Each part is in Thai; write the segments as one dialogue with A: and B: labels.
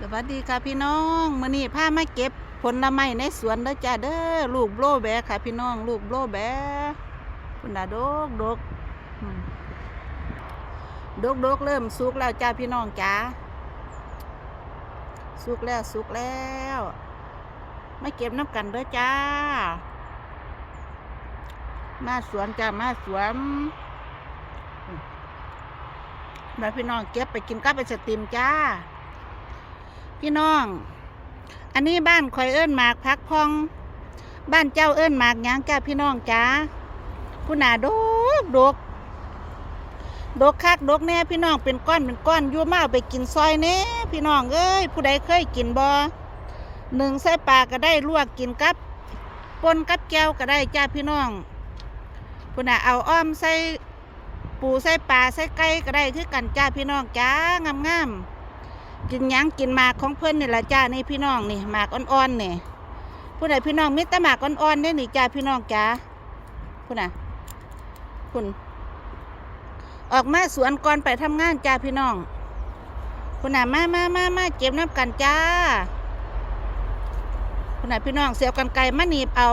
A: สวัสดีค่ะพี่น้องมื้อนี้พามาเก็บผลไม้ในสวนเด้อจ้าเด้อลูกโบแบค่ะ พี่น้องลูกโบแบคุณน่ะดกดกอืมดกดกเริ่มสุกแล้วจ้าพี่น้องจ้าสุกแล้วสุกแล้วมาเก็บน้ำกันเด้อจ้า มาสวนจ้ามาสวนมมาพี่น้องเก็บไปกินกับไปสติมจ้า พี่น้อง อันนี้บ้านคอยเอิ้นหมากพักพอง บ้านเจ้าเอิ้นหมากยังจ้าพี่น้องจ้าคุณนาดกดกดกคักดกแน่พี่น้องเป็นก้อนเป็นก้อนยั่วมาเอาไปกินซอยแน่พี่น้องเอ้ยผู้ใดเคยกินบ่หนึ่งใส่ปลาก็ได้ลวกกินกับปนกับแก้วก็ได้จ้าพี่น้องคุณน่ะเอาอ้อมใส่ปูใส่ปลาใส่ไก่ก็ได้คือกันจ้าพี่น้องจ้างามงามๆ กินยังกินหมากของเพิ่อนนี่ละจ้านี่พี่น้องนี่หมากอ่อนๆนี่ผู้ใดพี่น้องมิตรหมากอ่อนๆนี่นี่จ้าพี่น้องจ้าผู้น่ะคุณออกมาสวนก่อนไปทำงานจ้าพี่น้องคุณน่ะมามามามาเก็บน้ำกันจ้าคุณน่ะพี่น้องเสียบกันไก่มาหนีบเอา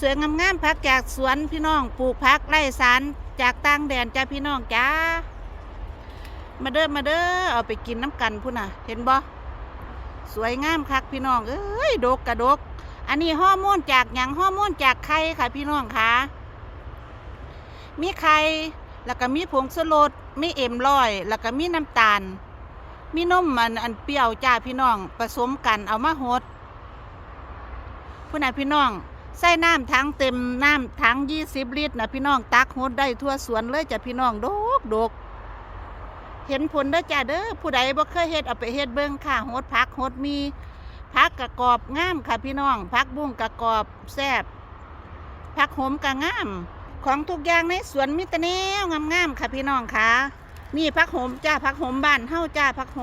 A: สวยๆงามๆพักจากสวนพี่น้องปลูกพักไร่สารจากต่างแดนจ้าพี่น้องจ้า มาเด้อมาเด้อเอาไปกินน้ำกันพุ่นน่ะ เห็นบ่สวยงามคักพี่น้องเอ้ยดกกระดก อันนี้ฮอร์โมนจากหยังฮอร์โมนจากไข่ค่ะพี่น้องค่ะมีไข่แล้วก็มีผงสลดมีเอ็มลอย แล้วก็มีน้ำตาล มีนมมันอันเปรี้ยวจ้าพี่น้องผสมกันเอามาหดพุ่นน่ะพี่น้องใส่น้ำทั้งเต็มน้ำทั้งยี่สิบลิตรนะพี่น้องตักหดได้ทั่วสวนเลยจ้ะพี่น้องดกดก เห็นผลเด้อจ้าเด้อผู้ใดบ่เคยเฮ็ดเอาไปเฮ็ดเบิ่งค่ะโหดผักโหดมีผักกระกรอบงามค่ะพี่น้องผักบุ้งกระกรอบแซ่บผักโหมกระงาม ของทุกอย่างในสวนมีแต่แนวงามๆค่ะพี่น้องค่ะ นี่ผักโหมจ้าผักโหมบ้านเฮาจ้าผักโห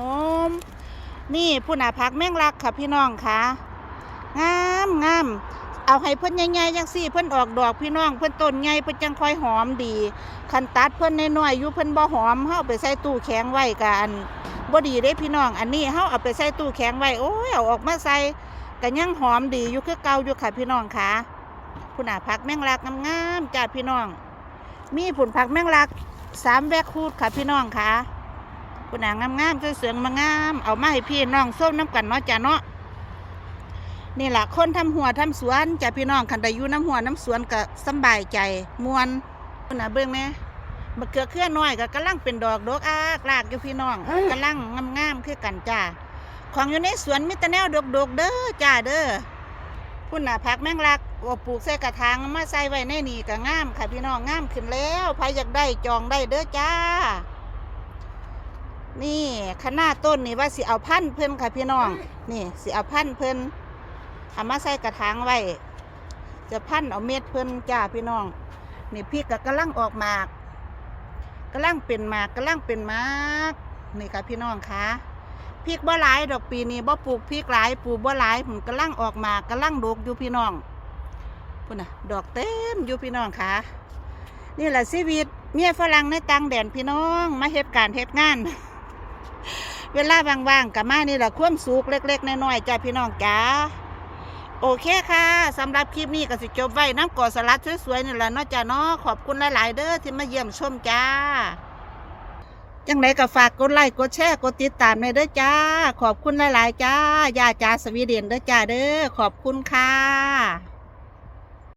A: มนี่ผู้หน่ะผักแมงลักค่ะพี่น้องค่ะงามงาม เอาให้เพิ่นใหญ่ๆจังซี่เพิ่นออกดอกพี่น้องเพิ่นต้นใหญ่เพิ่นจังค่อยหอมดีคันตัดเพิ่นน้อยๆอยู่เพิ่นบ่หอมเฮาเอาไปใส่ตู้แข็งไว้กันบ่ดีเด้พี่น้องอันนี้เฮาเอาไปใส่ตู้แข็งไว้โอ้ยเอาออกมาใส่ก็ยังหอมดีอยู่คือเก่าอยู่ค่ะพี่น้องค่ะพุ่นน่ะผักแมงลักงามๆจ้าพี่น้อง มีผุนผักแมงลักสามแวกคูดค่ะพี่น้องค่ะพุ่นน่ะงามๆสวยๆมางามเอามาให้พี่น้องส้มน้ำกันเนาะจ้าเนาะ นี่ล่ะคนทำหัวทำสวนจ้าพี่น้องคันใดอยู่น้ำหัวน้ำสวนก็สำบายใจมวนพุ่นน่ะเบิ่งแหน่มะเขือเคลื่อนน้อยก็กำลังเป็นดอกดอกอากลากอยู่พี่น้องกำลังงามๆคือกันจ้าของอยู่ในสวนมิตรแนวดกดกๆเด้อจ้าเด้อพุ่นน่ะผักแมงลักว่าปลูกใส่กระถางมาใส่ไว้ในนี่ก็งามค่ะพี่น้องงามขึ้นแล้วใครอยากได้จองได้เด้อจ้า นี่ขนาดต้นนี่ว่าสิเอาพันธุ์เพิ่นค่ะพี่น้อง นี่สิเอาพันธุ์เพิ่น เอามาใส่กระถางไว้ จะพันเอาเม็ดเพิ่นจ้าพี่น้อง นี่พริกก็กำลังออกหมากกำลังเป็นหมากกำลังเป็นหมากนี่ค่ะพี่น้องคะพริกบ่หลายดอกปีนี้บ่ปลูกพริกหลายปลูกบ่หลายผมกำลังออกหมากกำลังดกอยู่พี่น้องพุ่นน่ะดอกเต็มอยู่พี่น้องคะนี่แหละชีวิตเมียฝรั่งในต่างแดนพี่น้องมาเฮ็ดการเฮ็ดงานเวลาว่างๆกับมานี่แหละความสุขเล็ก ๆน้อยๆจ้าพี่น้องจ้า โอเคค่ะสำหรับคลิปนี้ก็สิจบไว้น้ำกอสลัดสวยๆนี่แหละเนาะจ้าเนาะขอบคุณหลาย ๆ เด้อที่มาเยี่ยมชมจ้าจังไหนก็ฝากกดไลค์กดแชร์กดติดตามในเด้อจ้า ขอบคุณหลาย ๆ จ้ายาจ้าสวีเดนเด้อจ้าเด้อขอบคุณค่ะ